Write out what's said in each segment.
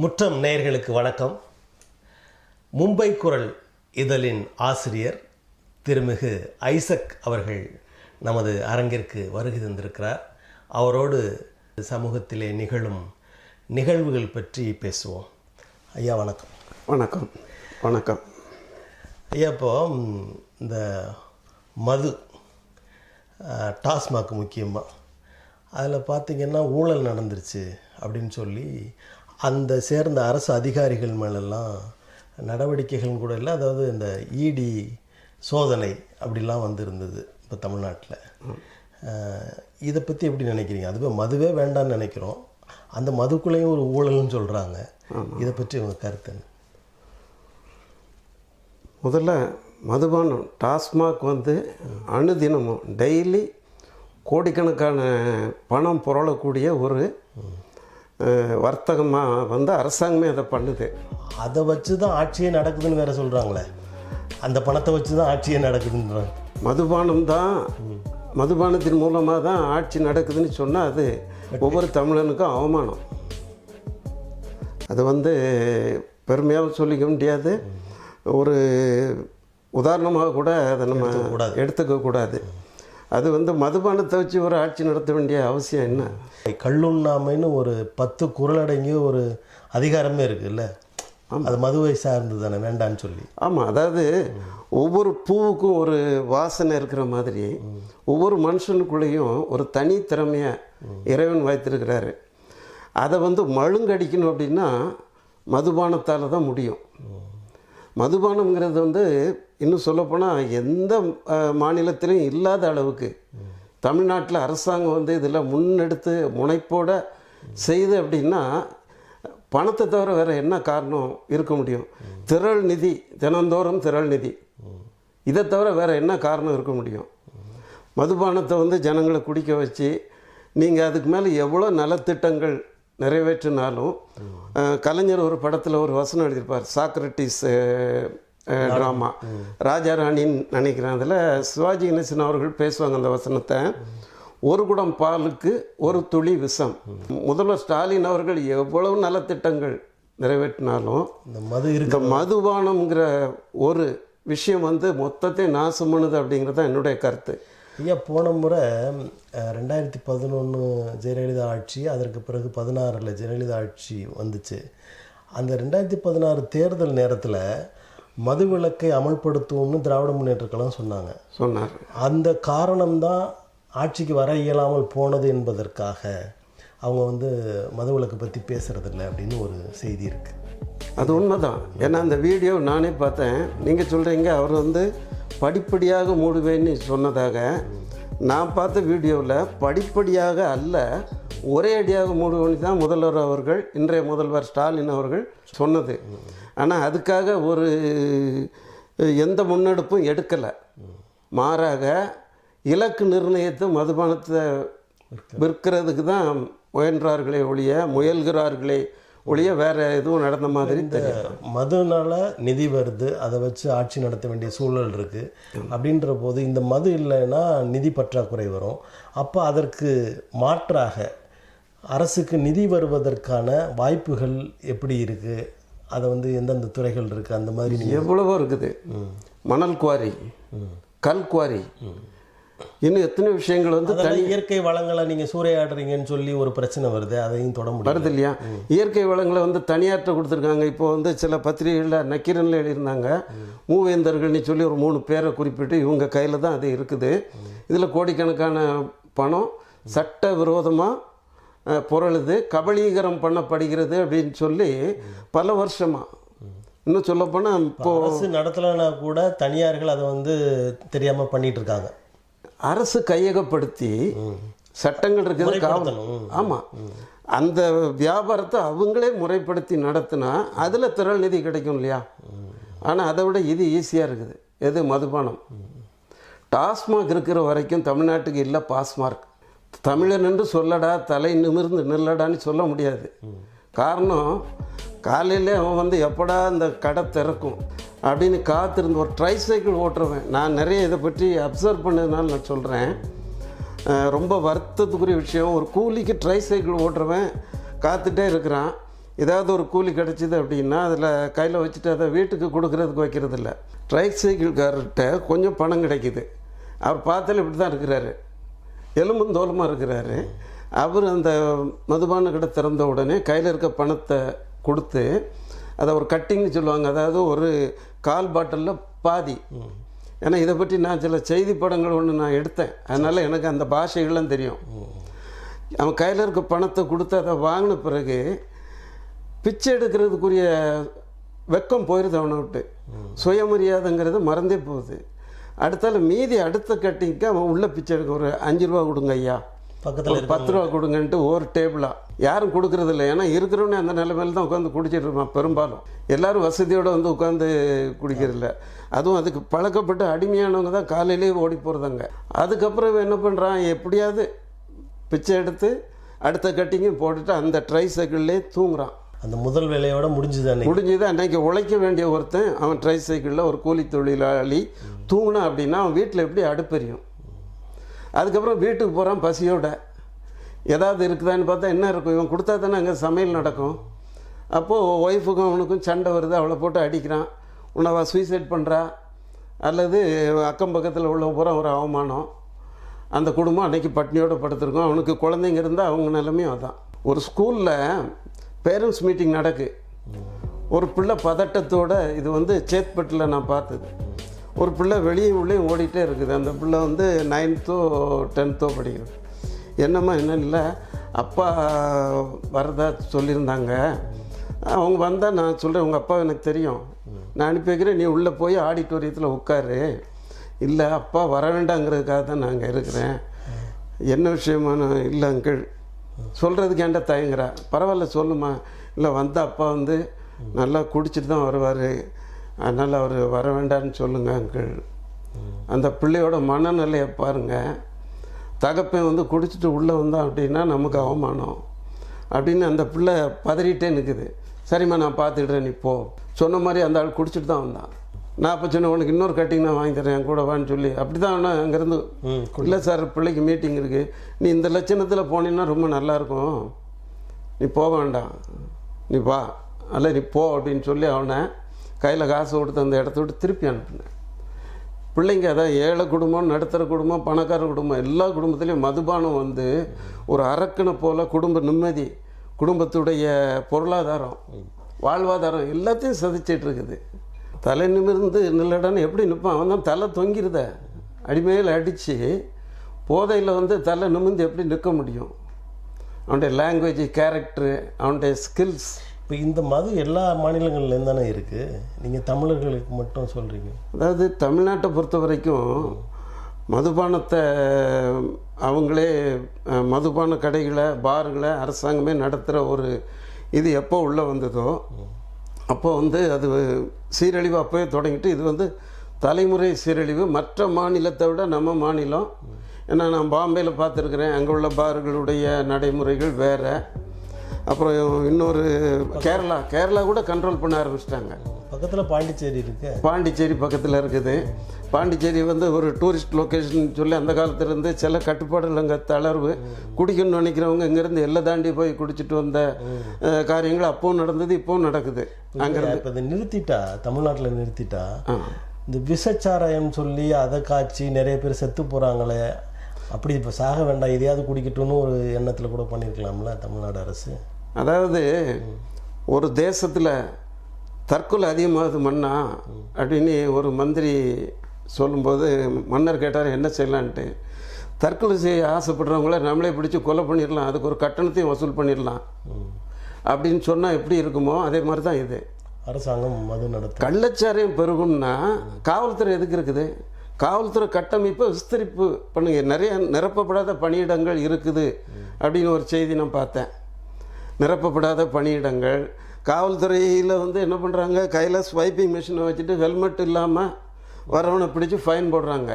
முற்றம் நேயர்களுக்கு வணக்கம். மும்பை குரல் இதழின் ஆசிரியர் திருமிகு ஐசக் அவர்கள் நமது அரங்கிற்கு வருகை தந்திருக்கிறார். அவரோடு சமூகத்திலே நிகழும் நிகழ்வுகள் பற்றி பேசுவோம். ஐயா வணக்கம். வணக்கம். வணக்கம். ஐயா இப்போ இந்த மது டாஸ்மாக் முக்கியமாக அதில் பார்த்தீங்கன்னா ஊழல் நடந்துருச்சு அப்படின்னு சொல்லி அந்த சேர்ந்த அரசு அதிகாரிகள் மேலெல்லாம் நடவடிக்கைகள் கூட இல்லை. அதாவது இந்த இடி சோதனை அப்படிலாம் வந்து இருந்தது இப்போ தமிழ்நாட்டில். இதை பற்றி எப்படி நினைக்கிறீங்க? அதுவே மதுவே வேண்டாம்னு நினைக்கிறோம். அந்த மதுக்குள்ளேயும் ஒரு ஊழல்னு சொல்கிறாங்க இதை பற்றி உங்கள் கருத்து முதல்ல மதுபானம் டாஸ்மாக் வந்து அணுதினமும் டெய்லி கோடிக்கணக்கான பணம் புரளக்கூடிய ஒரு வர்த்தகமாக வந்து அரசாங்கமே அதை பண்ணுது. அதை வச்சு தான் ஆட்சியே நடக்குதுன்னு வேற சொல்கிறாங்களே அந்த பணத்தை வச்சு தான் ஆட்சியே நடக்குதுன்றாங்க மதுபானம் தான் மதுபானத்தின் மூலமாக தான் ஆட்சி நடக்குதுன்னு சொன்னால் அது ஒவ்வொரு தமிழனுக்கும் அவமானம். அது வந்து பெருமையாக சொல்லிக்க முடியாது. ஒரு உதாரணமாக கூட அதை நம்ம. எடுத்துக்க கூடாது. அது வந்து மதுபானத்தை வச்சு ஒரு ஆட்சி நடத்த வேண்டிய அவசியம் என்ன? கல்லுண்ணாமைன்னு ஒரு பத்து குரலடங்கிய ஒரு அதிகாரமே இருக்குல்ல? அது மதுவை சார்ந்து தானே வேண்டான்னு சொல்லி. ஆமாம் அதாவது ஒவ்வொரு பூவுக்கும் ஒரு வாசனை இருக்கிற மாதிரி ஒவ்வொரு மனுஷனுக்குள்ளேயும் ஒரு தனி திறமையை இறைவன் வைத்திருக்கிறாரு. அதை வந்து மழுங்கடிக்கணும் அப்படின்னா மதுபானத்தால் தான் முடியும். மதுபானம்ங்கிறது வந்து இன்னும் சொல்லப்போனால் எந்த மாநிலத்திலையும் இல்லாத அளவுக்கு தமிழ்நாட்டில் அரசாங்கம் வந்து இதில் முன்னெடுத்து முனைப்போட செய்து அப்படின்னா பணத்தை தவிர வேறு என்ன காரணம் இருக்க முடியும்? திரள் நிதி தினந்தோறும் திரள் நிதி. இதை தவிர வேறு என்ன காரணம் இருக்க முடியும்? மதுபானத்தை வந்து ஜனங்களை குடிக்க வச்சு நீங்கள் அதுக்கு மேலே எவ்வளோ நலத்திட்டங்கள் நிறைவேற்றினாலும் கலைஞர் ஒரு படத்தில் ஒரு வசனம் எழுதியிருப்பார். Socrates drama. ராஜாராணின்னு நினைக்கிறேன் அதில். சிவாஜி கணேசன் அவர்கள் பேசுவாங்க அந்த வசனத்தை. ஒரு குடம் பாலுக்கு ஒரு துளி விஷம். முதல்வர் ஸ்டாலின் அவர்கள் எவ்வளவு நலத்திட்டங்கள் நிறைவேற்றினாலும் இந்த மது இருக்கு மதுபானம்ங்கிற ஒரு விஷயம் வந்து மொத்தத்தையும் நாசம் பண்ணுது அப்படிங்கிறது தான் என்னுடைய கருத்து. ஐயா போன முறை ரெண்டாயிரத்தி பதினொன்று ஜெயலலிதா ஆட்சி அதற்கு பிறகு பதினாறில் ஜெயலலிதா ஆட்சி வந்துச்சு. அந்த ரெண்டாயிரத்தி பதினாறு தேர்தல் நேரத்தில் மது விலக்கை அமல்படுத்துவோம்னு திராவிட முன்னேற்ற கழகம் சொன்னாங்க. சொன்னார். அந்த காரணம்தான் ஆட்சிக்கு வர இயலாமல் போனது என்பதற்காக அவங்க வந்து மதுவிலக்கு பற்றி பேசுறதில்ல அப்படின்னு ஒரு செய்தி இருக்குது அது உண்மைதான். ஏன்னா அந்த வீடியோ நானே பார்த்தேன். நீங்கள் சொல்கிறீங்க அவர் வந்து படிப்படியாக மூடுவேன்னு சொன்னதாக நான் பார்த்த வீடியோவில் படிப்படியாக அல்ல ஒரே அடியாக மூடுவேன்னு தான் முதல்வர் அவர்கள் இன்றைய முதல்வர் ஸ்டாலின் அவர்கள் சொன்னது. ஆனால் அதுக்காக ஒரு எந்த முன்னெடுப்பும் எடுக்கலை. மாறாக இலக்கு நிர்ணயத்தை மதுபானத்தை விற்கிறதுக்கு தான் முயன்றார்களே ஒழிய முயல்கிறார்களே ஒழிய வேற எதுவும் நடந்த மாதிரி தெரியல. மதுனால நிதி வருது அதை வச்சு ஆட்சி நடத்த வேண்டிய சூழல் இருக்குது அப்படின்ற போது இந்த மது இல்லைன்னா நிதி பற்றாக்குறை வரும். அப்போ அதற்கு மாற்றாக அரசுக்கு நிதி வருவதற்கான வாய்ப்புகள் எப்படி இருக்குது அதை வந்து எந்தெந்த துறைகள் இருக்குது அந்த மாதிரி எவ்வளவோ இருக்குது. மணல் குவாரி கல் குவாரி இன்னும் எத்தனை விஷயங்கள் வந்து அதெல்லாம் இயற்கை வளங்களை நீங்கள் சூறையாடுறீங்கன்னு சொல்லி ஒரு பிரச்சனை வருது அதையும் தொட முடியும் வருது இல்லையா? இயற்கை வளங்களை வந்து தனியாற்ற கொடுத்துருக்காங்க. இப்போ வந்து சில பத்திரிகைகளில் நக்கீரனில் எழுதியிருந்தாங்க. மூவேந்தர்கள்னு சொல்லி ஒரு மூணு பேரை குறிப்பிட்டு இவங்க கையில் தான் அது இருக்குது. இதில் கோடிக்கணக்கான பணம் சட்ட விரோதமாக புரளுது கபலீகரம் பண்ணப்படுகிறது அப்படின்னு சொல்லி பல வருஷமாக இன்னும் சொல்லப்போனால் இப்போ அரசு நடத்தலைன்னா கூட தனியார்கள் அதை வந்து தெரியாமல் பண்ணிட்டு இருக்காங்க. அரசு கையகப்படுத்தி சட்டங்கள் இருக்குது காவல் ஆமாம் அந்த வியாபாரத்தை அவங்களே முறைப்படுத்தி நடத்தினா அதில் திரள் நிதி கிடைக்கும் இல்லையா? ஆனால் அதை விட இது ஈஸியாக இருக்குது. எது? மதுபானம். டாஸ்மாக் இருக்கிற வரைக்கும் தமிழ்நாட்டுக்கு இல்லை பாஸ்மார்க். தமிழன் என்று சொல்லடா தலை நிமிர்ந்து நில்லடான்னு சொல்ல முடியாது. காரணம் காலையிலே அவன் வந்து எப்படா இந்த கடை திறக்கும் அப்படின்னு காத்திருந்து ஒரு ட்ரை சைக்கிள் ஓட்டுறவன். நான் நிறைய இதை பற்றி அப்சர்வ் பண்ணதுனால நான் சொல்கிறேன் ரொம்ப வருத்தத்துக்குரிய விஷயம். ஒரு கூலிக்கு ட்ரை சைக்கிள் ஓட்டுறவன் காத்துட்டே இருக்கிறான். ஏதாவது ஒரு கூலி கிடச்சிது அப்படின்னா அதில் கையில் வச்சுட்டு அதை வீட்டுக்கு கொடுக்குறதுக்கு வைக்கிறதில்ல இல்லை. ட்ரைக் சைக்கிள்காரர்கிட்ட கொஞ்சம் பணம் கிடைக்கிது. அவர் பார்த்தாலும் இப்படி தான் இருக்கிறாரு. எலும்பும் தோலமாக இருக்கிறாரு. அவர் அந்த மதுபான கடை திறந்த உடனே கையில் இருக்க பணத்தை கொடுத்து அதை ஒரு கட்டிங்னு சொல்லுவாங்க. அதாவது ஒரு கால் பாட்டிலில் பாதி. ஏன்னா இதை பற்றி நான் சில செய்தி படங்கள் ஒன்று நான் எடுத்தேன். அதனால் எனக்கு அந்த பாஷைகள்லாம் தெரியும். அவன் கையில் இருக்க பணத்தை கொடுத்து அதை வாங்கின பிறகு பிச்சை எடுக்கிறதுக்குரிய வெக்கம் போயிடுது அவனை விட்டு. சுயமரியாதைங்கிறது மறந்தே போகுது. அடுத்தால மீதி அடுத்த கட்டிங்க்கு அவன் உள்ளே பிச்சை எடுக்க ஒரு அஞ்சு ரூபா கொடுங்க ஐயா. பக்கத்தில் பத்து ரூபா கொடுங்கன்ட்டு ஒரு டேபிளா யாரும் கொடுக்கறது இல்லை. ஏன்னா இருக்கிறவனே அந்த நிலைமையில தான் உட்காந்து குடிச்சிட்டு இருப்பான் பெரும்பாலும். எல்லாரும் வசதியோடு வந்து உட்காந்து குடிக்கிறதில்ல அதுவும் அதுக்கு பழக்கப்பட்டு அடிமையானவங்க தான் காலையிலேயே ஓடி போகிறதாங்க அதுக்கப்புறம் என்ன பண்ணுறான் எப்படியாவது பிச்சை எடுத்து அடுத்த கட்டிங்கும் போட்டுட்டு அந்த ட்ரை சைக்கிள்லேயே தூங்குறான். அந்த முதல் வேலையோட முடிஞ்சுது முடிஞ்சது. அன்னைக்கு உழைக்க வேண்டிய ஒருத்தன் அவன் ட்ரை சைக்கிளில் ஒரு கூலி தொழிலாளி தூங்கினான் அப்படின்னா அவன் வீட்டில் எப்படி அடுப்பெரியும்? அதுக்கப்புறம் வீட்டுக்கு போகிறான் பசியோட. ஏதாவது இருக்குதான்னு பார்த்தா என்ன இருக்கும்? இவன் கொடுத்தா தானே அங்கே சமையல் நடக்கும். அப்போது ஒய்ஃபுக்கும் அவனுக்கும் சண்டை வருது. அவளை போட்டு அடிக்கிறான். உன்னவா சூசைட் பண்ணுறா அல்லது அக்கம் பக்கத்தில் உள்ள பூரா ஒரு அவமானம். அந்த குடும்பம் அன்னைக்கு பட்னியோட படுத்திருக்கோம். அவனுக்கு குழந்தைங்க இருந்தால் அவங்க நிலைமையும் அதான். ஒரு ஸ்கூலில் பேரண்ட்ஸ் மீட்டிங் நடக்கு. ஒரு பிள்ளை பதட்டத்தோட இது வந்து சேத்பட்டில் நான் பார்த்தது. ஒரு பிள்ளை வெளியே உள்ளே ஓடிட்டே இருக்குது. அந்த பிள்ளை வந்து நைன்த்தோ டென்த்தோ படிக்கிறது. என்னம்மா என்ன இல்லை. அப்பா வரதா சொல்லியிருந்தாங்க. அவங்க வந்தால் நான் சொல்கிறேன் உங்கள் அப்பா எனக்கு தெரியும். நான் அனுப்பி வைக்கிறேன் நீ உள்ளே போய் ஆடிட்டோரியத்தில் உட்காரு. இல்லை அப்பா வர வேண்டாங்கிறதுக்காக தான் நான் அங்கே இருக்கிறேன். என்ன விஷயமா நான் இல்லை அங்கிள். சொல்கிறதுக்கு ஏன்டா தயங்குறா? பரவாயில்ல சொல்லுமா இல்லை வந்த அப்பா வந்து நல்லா குடிச்சிட்டு தான் வருவார். அதனால் அவர் வர வேண்டாம்னு சொல்லுங்க அங்கிள் அந்த பிள்ளையோட மனநிலையை பாருங்கள் தகப்பன் வந்து குடிச்சிட்டு உள்ளே வந்தான் அப்படின்னா நமக்கு அவமானம். அப்படின்னு அந்த பிள்ளை பதறிட்டே நிற்குது சரிம்மா நான் பார்த்துக்கிட்டேன் நீ போ. சொன்ன மாதிரி அந்த ஆள் குடிச்சிட்டு தான் வந்தான். நான் அப்போ சொன்னேன் உனக்கு இன்னொரு கட்டிங் நான் வாங்கி தரேன் கூட வான்னு சொல்லி. அப்படி தான் ஆனால் அங்கேருந்து இல்லை சார் பிள்ளைக்கு மீட்டிங் இருக்குது நீ இந்த லட்சணத்தில் போனீன்னா ரொம்ப நல்லாயிருக்கும் நீ போக வேண்டாம். நீ வா. அல்ல நீ போ அப்படின்னு சொல்லி அவனை கையில் காசு கொடுத்து அந்த இடத்த விட்டு திருப்பி அனுப்புனேன் பிள்ளைங்க அதான் ஏழை குடும்பம் நடுத்தர குடும்பம் பணக்கார குடும்பம் எல்லா குடும்பத்துலேயும் மதுபானம் வந்து ஒரு அரக்கனை போல் குடும்ப நிம்மதி குடும்பத்துடைய பொருளாதாரம் வாழ்வாதாரம் எல்லாத்தையும் சதிச்சிட்டு இருக்குது. தலை நிமிர்ந்து நில்லடன்னு எப்படி நிற்பான் அவன் தான் தலை தொங்கிருத. அடிமையில் அடித்து போதையில் வந்து தலை நிமிர்ந்து எப்படி நிற்க முடியும்? அவனுடைய லாங்குவேஜ் கேரக்டரு அவனுடைய ஸ்கில்ஸ் இப்போ இந்த மது எல்லா மாநிலங்கள்லேருந்து தானே இருக்குது நீங்கள் தமிழர்களுக்கு மட்டும் சொல்கிறீங்க அதாவது தமிழ்நாட்டை பொறுத்த வரைக்கும் மதுபானத்தை அவங்களே மதுபான கடைகளை பார்களை அரசாங்கமே நடத்துகிற ஒரு இது எப்போ உள்ளே வந்ததோ அப்போ வந்து அது சீரழிவு அப்போவே தொடங்கிட்டு இது வந்து தலைமுறை சீரழிவு. மற்ற மாநிலத்தை விட நம்ம மாநிலம் ஏன்னா நான் பாம்பேயில் பார்த்துருக்குறேன் அங்கே உள்ள பார்களுடைய நடைமுறைகள் வேறு. அப்புறம் இன்னொரு கேரளா கேரளா கூட கண்ட்ரோல் பண்ண ஆரம்பிச்சிட்டாங்க. பக்கத்தில் பாண்டிச்சேரி இருக்கு. பாண்டிச்சேரி பக்கத்தில் இருக்குது. பாண்டிச்சேரி வந்து ஒரு டூரிஸ்ட் லொக்கேஷன் சொல்லி அந்த காலத்துல இருந்து சில கட்டுப்பாடுகள் அங்கே தளர்வு. குடிக்கணும்னு நினைக்கிறவங்க இங்கேருந்து எல்லை தாண்டி போய் குடிச்சிட்டு வந்த காரியங்கள் அப்பவும் நடந்தது இப்போவும் நடக்குது. அங்கே இப்போ இதை நிறுத்திட்டா தமிழ்நாட்டில் நிறுத்திட்டா இந்த விஷச்சாராயம் சொல்லி அதை காய்ச்சி நிறைய பேர் செத்து போகிறாங்களே அப்படி இப்போ சாக வேண்டாம் எதையாவது குடிக்கட்டும்னு ஒரு எண்ணத்தில் கூட பண்ணியிருக்கலாம்ல தமிழ்நாடு அரசு? அதாவது ஒரு தேசத்தில் தற்கொலை அதிகமாகுது மன்னா அப்படின்னு ஒரு மந்திரி சொல்லும்போது மன்னர் கேட்டார் என்ன செய்யலான்ட்டு? தற்கொலை செய்ய ஆசைப்படுறவங்கள நம்மளே பிடிச்சி கொலை பண்ணிடலாம் அதுக்கு ஒரு கட்டணத்தையும் வசூல் பண்ணிடலாம் அப்படின்னு சொன்னால் எப்படி இருக்குமோ அதே மாதிரி தான் இது. அரசாங்கம் மது நடத்தும். கள்ளச்சாராயம் பெருகும்னா காவல்துறை எதுக்கு இருக்குது? காவல்துறை கட்டமைப்பை விஸ்தரிப்பு பண்ணுங்க. நிறைய நிரப்பப்படாத பணியிடங்கள் இருக்குது அப்படின்னு ஒரு செய்தி நான் பார்த்தேன். நிரப்பப்படாத பணியிடங்கள். காவல்துறையில் வந்து என்ன பண்ணுறாங்க கையில் ஸ்வைப்பிங் மிஷினை வச்சுட்டு ஹெல்மெட் இல்லாமல் வரவனை பிடிச்சி ஃபைன் போடுறாங்க.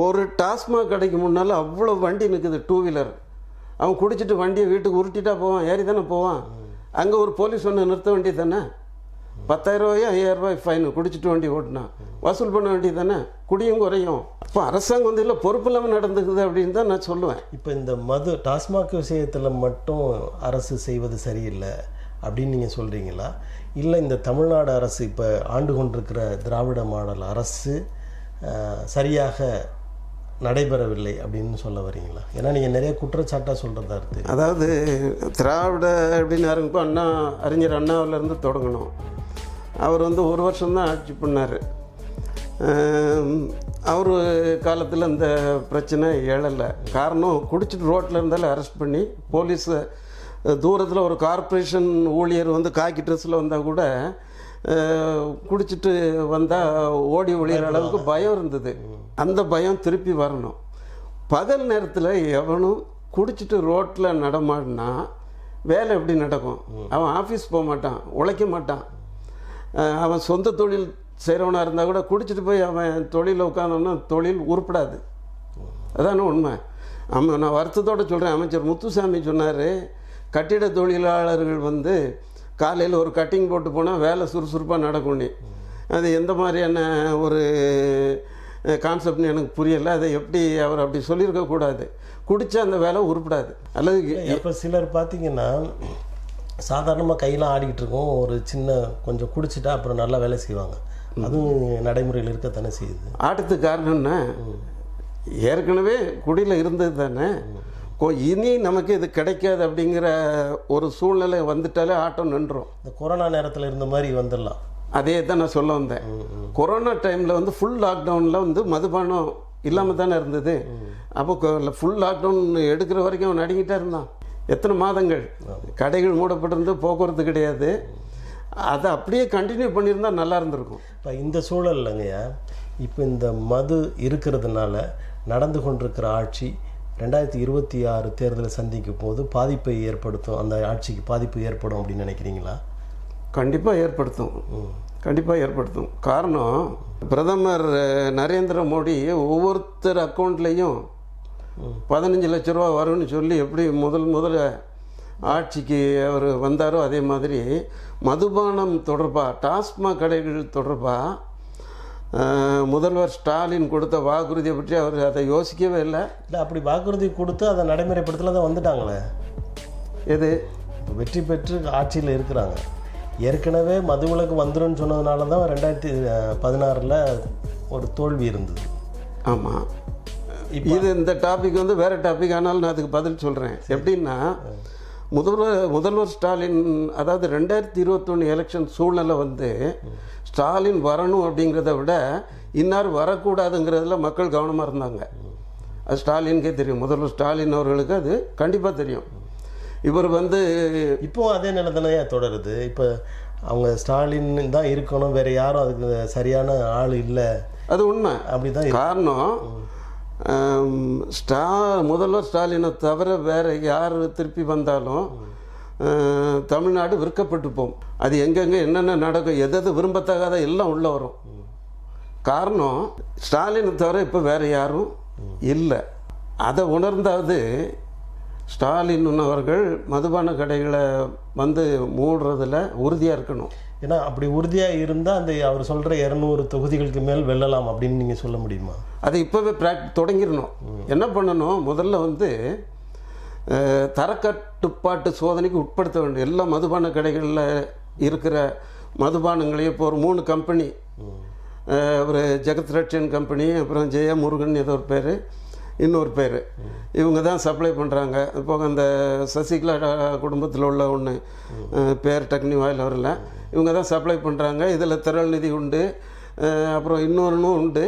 ஒரு டாஸ்மாக் கடைக்கு முன்னால் அவ்வளோ வண்டி நிற்குது டூ வீலர் அவன் குடிச்சிட்டு வண்டியை வீட்டுக்கு உருட்டிட்டா போவான் ஏறி தானே போவான்? அங்கே ஒரு போலீஸ் ஒன்று நிறுத்த வேண்டியது தானே? பத்தாயிரம் ரூபாயோ ஐயாயிரம் ரூபாய் ஃபைன் குடிச்சிட்டு வண்டி ஓட்டினா. வசூல் பண்ண வேண்டியது தானே குடியும் குறையும். அப்போ அரசாங்கம் வந்து இல்லை பொறுப்பு இல்லாமல் நடந்துக்குது அப்படின்னு தான் நான் சொல்லுவேன். இப்போ இந்த மது டாஸ்மாக் விஷயத்தில் மட்டும் அரசு செய்வது சரியில்லை அப்படின்னு நீங்கள் சொல்கிறீங்களா இல்லை இந்த தமிழ்நாடு அரசு இப்போ ஆண்டு கொண்டிருக்கிற திராவிட மாடல் அரசு சரியாக நடைபெறவில்லை அப்படின்னு சொல்ல வரீங்களா? ஏன்னா நீங்கள் நிறைய குற்றச்சாட்டாக சொல்கிறதா இருக்கு. அதாவது திராவிட அப்படின்னு ஆரம்பிப்போ அண்ணா அறிஞர் அண்ணாவிலேருந்து தொடங்கணும். அவர் வந்து ஒரு வருஷம்தான் ஆட்சி பண்ணார். அவர் காலத்தில் இந்த பிரச்சனை எழலை. காரணம் குடிச்சிட்டு ரோட்டில் இருந்தாலும் அரெஸ்ட் பண்ணி போலீஸ் தூரத்தில் ஒரு கார்ப்பரேஷன் ஊழியர் வந்து காக்கி ட்ரெஸ்ஸில் வந்தால் கூட குடிச்சிட்டு வந்தால் ஓடி ஒளிகிற அளவுக்கு பயம் இருந்தது. அந்த பயம் திருப்பி வரணும். பகல் நேரத்தில் எவனும் குடிச்சிட்டு ரோட்டில் நடமாடினா வேலை எப்படி நடக்கும்? அவன் ஆஃபீஸ் போக மாட்டான் உழைக்க மாட்டான். அவன் சொந்த தொழில் செய்கிறவனாக இருந்தால் கூட குடிச்சிட்டு போய் அவன் தொழிலில் உட்காந்தோன்னா தொழில் உருப்படாது. அதான உண்மை. ஆமாம் நான் வருத்தத்தோடு சொல்கிறேன் அமைச்சர் முத்துசாமி சொன்னார் கட்டிட தொழிலாளர்கள் வந்து காலையில் ஒரு கட்டிங் போட்டு போனால் வேலை சுறுசுறுப்பாக நடக்கும்னு அது எந்த மாதிரியான ஒரு கான்செப்ட்னு எனக்கு புரியலை. அதை எப்படி அவர் அப்படி சொல்லியிருக்கக்கூடாது குடித்தா அந்த வேலை உருப்படாது. அல்லது இப்போ சிலர் பார்த்தீங்கன்னா சாதாரணமாக கையெல்லாம் ஆடிக்கிட்டு இருக்கோம். ஒரு சின்ன கொஞ்சம் குடிச்சிட்டா அப்புறம் நல்லா வேலை செய்வாங்க. அதுவும் நடைமுறையில் இருக்கத்தானே செய்யுது. ஆட்டத்துக்கு காரணம்னா ஏற்கனவே குடியில் இருந்தது தானே? இனி நமக்கு இது கிடைக்காது அப்படிங்கிற ஒரு சூழ்நிலை வந்துட்டாலே ஆட்டம் நின்றோம். இந்த கொரோனா நேரத்தில் இருந்த மாதிரி வந்துடலாம். அதே தான் நான் சொல்ல வந்தேன். கொரோனா டைமில் வந்து ஃபுல் லாக்டவுனில் வந்து மதுபானம் இல்லாமல் தானே இருந்தது. அப்போ ஃபுல் லாக்டவுன் எடுக்கிற வரைக்கும் அவன் நடுங்கிட்டே இருந்தான். எத்தனை மாதங்கள்? கடைகள் மூடப்பட்டிருந்து போக்குவரத்து கிடையாது. அதை அப்படியே கண்டினியூ பண்ணியிருந்தா நல்லா இருந்திருக்கும். இப்போ இந்த சூழல்லங்கய்யா இப்போ இந்த மது இருக்கிறதுனால நடந்து கொண்டிருக்கிற ஆட்சி ரெண்டாயிரத்தி இருபத்தி ஆறு தேர்தலை சந்திக்கும் போது பாதிப்பை ஏற்படுத்தும் அந்த ஆட்சிக்கு பாதிப்பு ஏற்படும் அப்படின்னு நினைக்கிறீங்களா? கண்டிப்பாக ஏற்படுத்தும். கண்டிப்பாக ஏற்படுத்தும். காரணம் பிரதமர் நரேந்திர மோடி ஒவ்வொருத்தர் அக்கௌண்ட்லேயும் பதினஞ்சு லட்ச ரூபா வரும்னு சொல்லி எப்படி முதல் முதல்ல ஆட்சிக்கு அவர் வந்தாரோ அதே மாதிரி மதுபானம் தொடர்பாக டாஸ்மாக் கடைகள் தொடர்பாக முதல்வர் ஸ்டாலின் கொடுத்த வாக்குறுதியை பற்றி அவர் அதை யோசிக்கவே இல்லை. இல்லை அப்படி வாக்குறுதி கொடுத்து அதை நடைமுறைப்படுத்தல தான் வந்துட்டாங்களே. எது? வெற்றி பெற்று ஆட்சியில் இருக்கிறாங்க. ஏற்கனவே மதுவிலக்கு வந்துரும்னு சொன்னதுனால தான் ரெண்டாயிரத்தி பதினாறில் ஒரு தோல்வி இருந்தது. ஆமாம் இது இந்த டாபிக் வந்து வேற டாபிக் ஆனாலும் நான் அதுக்கு பதில் சொல்கிறேன் எப்படின்னா முதல்வர் முதல்வர் ஸ்டாலின் அதாவது ரெண்டாயிரத்தி இருபத்தொன்று எலெக்ஷன் சூழ்நிலை வந்து ஸ்டாலின் வரணும் அப்படிங்கிறத விட இன்னார் வரக்கூடாதுங்கிறதுல மக்கள் கவனமாக இருந்தாங்க. அது ஸ்டாலினுக்கே தெரியும். முதல்வர் ஸ்டாலின் அவர்களுக்கு அது கண்டிப்பாக தெரியும். இவர் வந்து இப்போ அதே நிலை தானே தொடருது. இப்போ அவங்க ஸ்டாலின் தான் இருக்கணும். வேற யாரும் அதுக்கு சரியான ஆள் இல்லை. அது உண்மை. அப்படி தான் காரணம் ஸ்டா முதல்ல ஸ்டாலினை தவிர வேறு யார் திருப்பி வந்தாலும் தமிழ்நாடு விற்கப்பட்டு போகும் அது எங்கெங்கே என்னென்ன நடக்கும் எது எது விரும்பத்தகாத எல்லாம் உள்ளே வரும். காரணம் ஸ்டாலினை தவிர இப்போ வேறு யாரும் இல்லை. அதை உணர்ந்தாவது ஸ்டாலின் அவர்கள் மதுபான கடைகளை வந்து மூடுறதுல உறுதியாக இருக்கணும். ஏன்னா அப்படி உறுதியாக இருந்தால் அந்த அவர் சொல்கிற இரநூறு தொகுதிகளுக்கு மேல் வெல்லலாம் அப்படின்னு நீங்கள் சொல்ல முடியுமா? அதை இப்போவே ப்ராக் தொடங்கிடணும். என்ன பண்ணணும்? முதல்ல வந்து தரக்கட்டுப்பாட்டு சோதனைக்கு உட்படுத்த வேண்டும். எல்லா மதுபான கடைகளில் இருக்கிற மதுபானங்களையும் இப்போ ஒரு மூணு கம்பெனி ஒரு ஜெகத் ரட்சன் கம்பெனி அப்புறம் ஜெய முருகன் ஏதோ ஒரு பேர். இன்னொரு பேர். இவங்க தான் சப்ளை பண்ணுறாங்க இப்போ அந்த சசிகலா குடும்பத்தில் உள்ள ஒன்று பேர் டக்னி வாயில் வரல. இவங்க தான் சப்ளை பண்ணுறாங்க இதில் திரள் நிதி உண்டு. அப்புறம் இன்னொன்றும் உண்டு.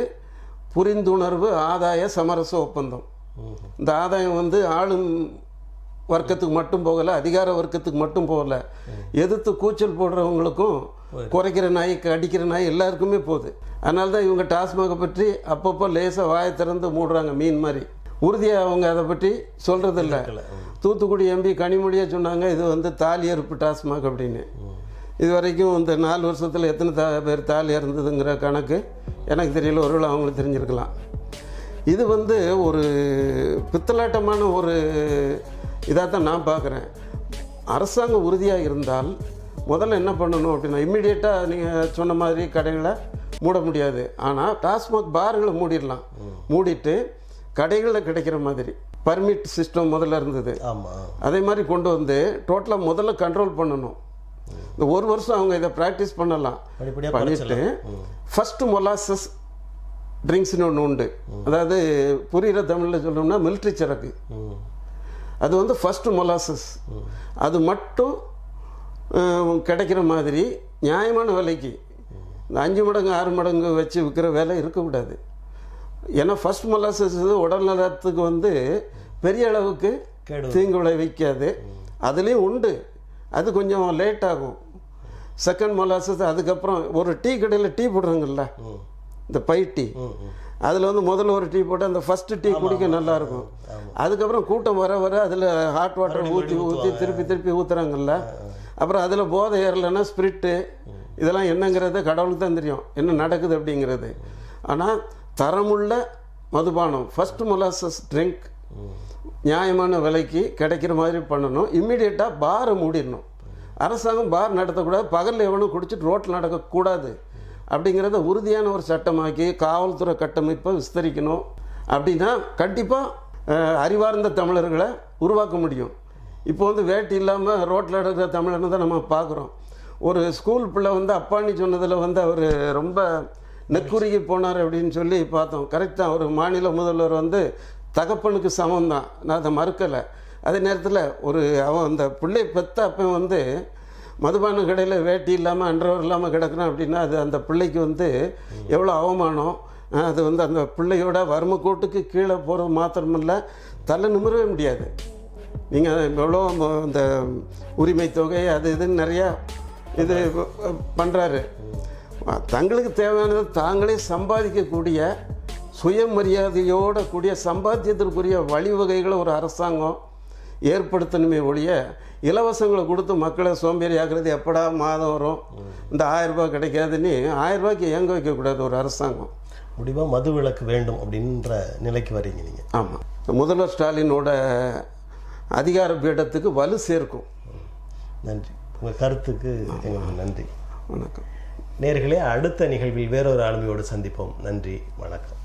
புரிந்துணர்வு ஆதாய சமரச ஒப்பந்தம். இந்த ஆதாயம் வந்து ஆளும் வர்க்கத்துக்கு மட்டும் போகலை அதிகார வர்க்கத்துக்கு மட்டும் போகலை. எதிர்த்து கூச்சல் போடுறவங்களுக்கும் குறைக்கிற நாய் அடிக்கிற நாய் எல்லாருக்குமே போகுது. அதனால தான் இவங்க டாஸ்மாகை பற்றி அப்பப்போ லேசாக வாயை திறந்து மூடுறாங்க மீன் மாதிரி. உறுதியாக அவங்க அதை பற்றி சொல்கிறதில்ல தூத்துக்குடி எம்பி கனிமொழியாக சொன்னாங்க இது வந்து தாலி அறுப்பு டாஸ்மாக் அப்படின்னு. இது வரைக்கும் இந்த நாலு வருஷத்தில் எத்தனை தா பேர் தாலி இறந்ததுங்கிற கணக்கு எனக்கு தெரியல ஒருவேளை அவங்களுக்கு தெரிஞ்சிருக்கலாம். இது வந்து ஒரு பித்தலாட்டமான ஒரு இதாக தான் நான் பார்க்குறேன். அரசாங்கம் உறுதியாக இருந்தால் முதல்ல என்ன பண்ணணும் அப்படின்னா இம்மிடியேட்டாக நீங்கள் சொன்ன மாதிரி கடைகளை மூட முடியாது. ஆனால் டாஸ்மாக் பார்களை மூடிடலாம். மூடிட்டு கடைகளில் கிடைக்கிற மாதிரி பர்மிட் சிஸ்டம் முதல்ல இருந்தது. ஆமாம் அதே மாதிரி கொண்டு வந்து டோட்டலாக முதல்ல கண்ட்ரோல் பண்ணணும். இந்த ஒரு வருஷம் அவங்க இதை ப்ராக்டிஸ் பண்ணலாம். பண்ணிட்டு ஃபஸ்ட்டு மொலாசஸ் ட்ரிங்க்ஸ்னு ஒன்று உண்டு. அதாவது புரிகிற தமிழில் சொல்லணும்னா மிலிட்ரி சரக்கு. அது வந்து ஃபஸ்ட்டு மொலாசஸ் அது மட்டும் கிடைக்கிற மாதிரி நியாயமான விலைக்கு. இந்த அஞ்சு மடங்கு ஆறு மடங்கு வச்சு விற்கிற வேலை இருக்கக்கூடாது. ஏன்னா ஃபஸ்ட் மொலாசஸ் உடல் நலத்துக்கு வந்து பெரிய அளவுக்கு தீங்கு விளைவிக்காது அதுலேயும் உண்டு. அது கொஞ்சம் லேட் ஆகும். செகண்ட் மொலாசஸ் அதுக்கப்புறம் ஒரு டீ கடையில் டீ போடுறாங்கல்ல? இந்த பை டீ. அதில் வந்து முதல்ல ஒரு டீ போட்டு அந்த ஃபஸ்ட்டு டீ குடிக்க நல்லா இருக்கும். அதுக்கப்புறம் கூட்டம் வர வர அதில் ஹாட் வாட்டர் ஊற்றி ஊற்றி திருப்பி திருப்பி ஊற்றுறாங்கல்ல அப்புறம் அதில் போதை ஏறலைன்னா ஸ்பிரிட்டு இதெல்லாம் என்னங்கிறது கடவுளுக்கு தான் தெரியும். என்ன நடக்குது அப்படிங்கிறது. ஆனால் தரமுள்ள மதுபானம் ஃபஸ்ட்டு மொலாசஸ் ட்ரிங்க் நியாயமான விலைக்கு கிடைக்கிற மாதிரி பண்ணணும். இம்மிடியட்டாக பாரை மூடிடணும். அரசாங்கம் பார் நடத்தக்கூடாது. பகலில் எவனும் குடிச்சிட்டு ரோட்டில் நடக்கக்கூடாது. அப்படிங்கிறத உறுதியான ஒரு சட்டமாக்கி காவல்துறை கட்டமைப்பை விஸ்தரிக்கணும். அப்படின்னா கண்டிப்பாக அறிவார்ந்த தமிழர்களை உருவாக்க முடியும். இப்போ வந்து வேட்டி இல்லாமல் ரோட்டில் இருக்கிற தமிழனை தான் நம்ம பார்க்குறோம். ஒரு ஸ்கூல் பிள்ளை வந்து அப்பான்னு சொன்னதில் வந்து அவர் ரொம்ப நெக்குருகி போனார் அப்படின்னு சொல்லி பார்த்தோம். கரெக்டாக ஒரு மாநில முதல்வர் வந்து தகப்பனுக்கு சமம் தான். நான் அதை மறுக்கலை. அதே நேரத்தில் ஒரு அவன் அந்த பிள்ளை பெத்த அப்பன் வந்து மதுபான கடையில் வேட்டி இல்லாமல் அன்றவர் இல்லாமல் கிடக்குறான் அப்படின்னா அது அந்த பிள்ளைக்கு வந்து எவ்வளோ அவமானம்? அது வந்து அந்த பிள்ளையோட வறுமை கூட்டுக்கு கீழே போகிறது மாத்திரமில்ல. தலை நிமிரவே முடியாது. நீங்கள் எவ்வளோ இந்த உரிமை தொகை அது இதுன்னு நிறையா இது பண்ணுறாரு தங்களுக்கு தேவையானது தாங்களே சம்பாதிக்கக்கூடிய சுயமரியாதையோட கூடிய சம்பாத்தியத்திற்குரிய வழிவகைகளை ஒரு அரசாங்கம் ஏற்படுத்தணுமே ஒழிய இலவசங்களை கொடுத்து மக்களை சோம்பேறி ஆக்குறது எப்படா மாதம் வரும்? இந்த ஆயிரம் ரூபாய் கிடைக்காதுன்னு ஆயிரம் ரூபாய்க்கு இயங்க வைக்கக்கூடாது ஒரு அரசாங்கம்? முடிவாக மது விலக்கு வேண்டும் அப்படின்ற நிலைக்கு வரீங்க நீங்கள் ஆமாம் முதல்வர் ஸ்டாலினோட அதிகார பீடத்துக்கு வலு சேர்க்கும். நன்றி. உங்கள் கருத்துக்கு எங்களுக்கு நன்றி. வணக்கம். நேர்களே அடுத்த நிகழ்வில் வேறொரு ஆளுமையோடு சந்திப்போம். நன்றி. வணக்கம்.